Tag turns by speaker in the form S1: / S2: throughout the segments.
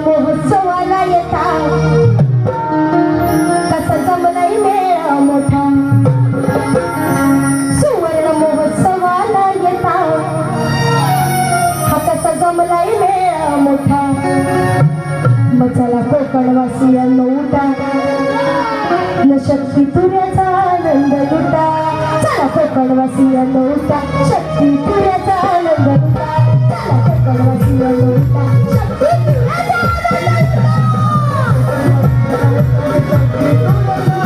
S1: महोत्सवाला येता कसा जमलाय मेळा सुवर्ण महोत्सवाला येता हा कसा जमलाय मेळा मोठा. मचाला कोकणवासियांना उठा. न शक्ती तुऱ्याचा आनंद लुटा. चला कोकणवासियांना उठा. शक्ती तुऱ्याचा आनंद लुटा. Thank you.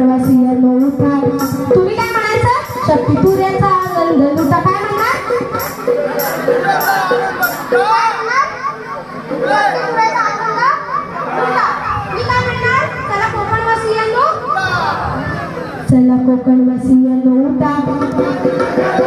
S1: पाडवा सिंगर उठा तुम्ही काय म्हणायचं? शक्तीपुऱ्याचा गंध लुटा. काय म्हणणार? चला कोकण वासियांनो उठा.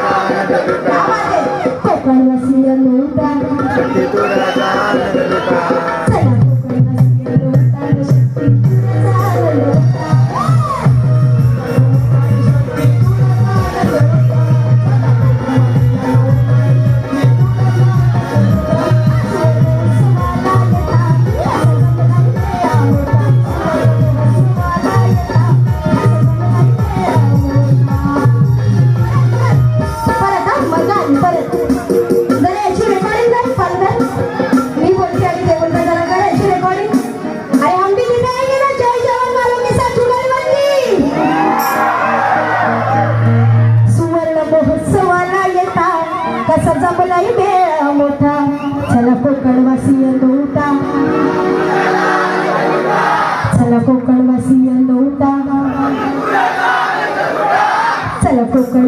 S1: vaciando un la coca lo vaciando un tama. la coca